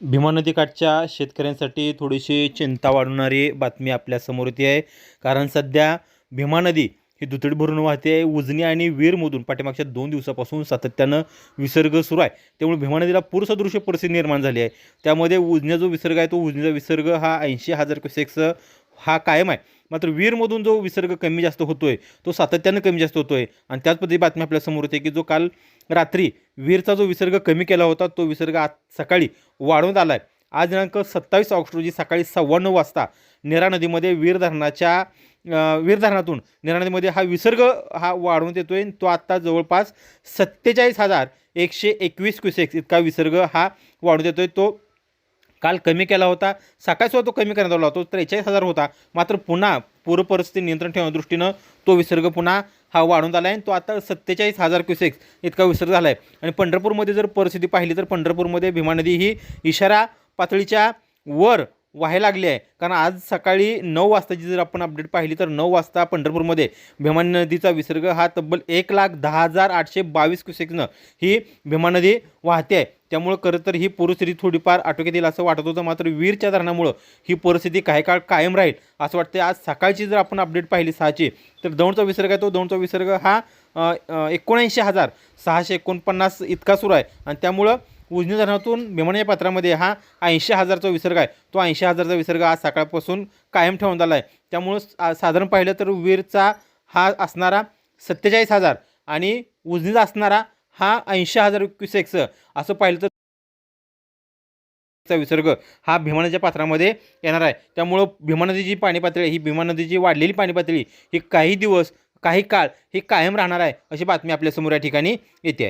भीमा नदीकाठच्या शेतकऱ्यांसाठी थोडीशी चिंता वाढवणारी बातमी आपल्यासमोर येते आहे. कारण सध्या भीमा नदी ही दुतडी भरून वाहते आहे. उजनी आणि वीरमधून पाठीमागच्या दोन दिवसापासून सातत्यानं विसर्ग सुरू आहे. त्यामुळे भीमा नदीला पूरसदृश्य परिस्थिती निर्माण झाली आहे. त्यामध्ये उजन्या जो विसर्ग आहे तो उजनीचा विसर्ग हा ऐंशी हजार क्युसेक्स हा कायम आहे. मात्र वीरमधून जो विसर्ग कमी जास्त होतोय तो सातत्यानं कमी जास्त होतोय. आणि त्याच पद्धती बातमी आपल्यासमोर येते की जो काल रात्री वीरचा जो विसर्ग कमी केला होता तो विसर्ग आज सकाळी वाढवण्यात आला आहे आज दिनांक सत्तावीस ऑगस्ट रोजी सकाळी सव्वा नऊ वाजता नेरा नदीमध्ये वीर धरणाच्या वीर धरणातून नेरा नदीमध्ये हा विसर्ग हा वाढवण्यात येतो आणि तो आत्ता जवळपास सत्तेचाळीस हजार एकशे एकवीस क्युसेक्स इतका विसर्ग हा वाढवण्यात आहे तो काल कमी केला होता. सकाळसुद्धा तो कमी करण्यात आला होता. तो त्रेचाळीस हजार होता. मात्र पुन्हा पूर परिस्थिती नियंत्रण ठेवण्यादृष्टीनं दृष्टीनं तो विसर्ग पुन्हा हा वाढून आला आहे आणि तो आता सत्तेचाळीस हजार क्युसेक्स इतका विसर्ग झाला आहे आणि पंढरपूरमध्ये जर परिस्थिती पाहिली तर पंढरपूरमध्ये भीमा नदी ही इशारा पातळीच्या वर व्हायला लागली आहे. कारण आज सकाळी नऊ वाजताची जर आपण अपडेट पाहिली तर नऊ वाजता पंढरपूरमध्ये भीमा नदीचा विसर्ग हा तब्बल एक लाख दहा हजार आठशे बावीस क्युसेक्सनं ही भीमा नदी वाहते आहे. त्यामुळं खरं तर ही परिस्थिती थोडीफार आटोक्यात येईल असं वाटत होतं. मात्र वीरच्या धरणामुळं ही परिस्थिती काही काळ कायम राहील असं वाटतं आज सकाळची जर आपण अपडेट पाहिली सहाची तर दौंडचा विसर्ग आहे तो. दौंडचा विसर्ग हा एकोणऐंशी हजार सहाशे एकोणपन्नास इतका सुरू आहे. आणि त्यामुळं उजनी धरणातून भीमण्याच्या पात्रामध्ये हा ऐंशी हजारचा विसर्ग आहे. तो ऐंशी हजारचा विसर्ग आज सकाळपासून कायम ठेवण्यात आला आहे. त्यामुळं साधारण पाहिलं तर वीरचा हा असणारा सत्तेचाळीस हजार आणि उजनीचा असणारा हा ऐंशी हजार क्युसेक्स असं पाहिलं तर चा विसर्ग हा भीमा नदीच्या पात्रामध्ये येणार आहे. त्यामुळं भीमा नदीची पाणी पातळी ही भीमा नदीची वाढलेली पाणी पातळी ही काही दिवस काही काळ ही कायम राहणार आहे अशी बातमी आपल्यासमोर या ठिकाणी येते आहे.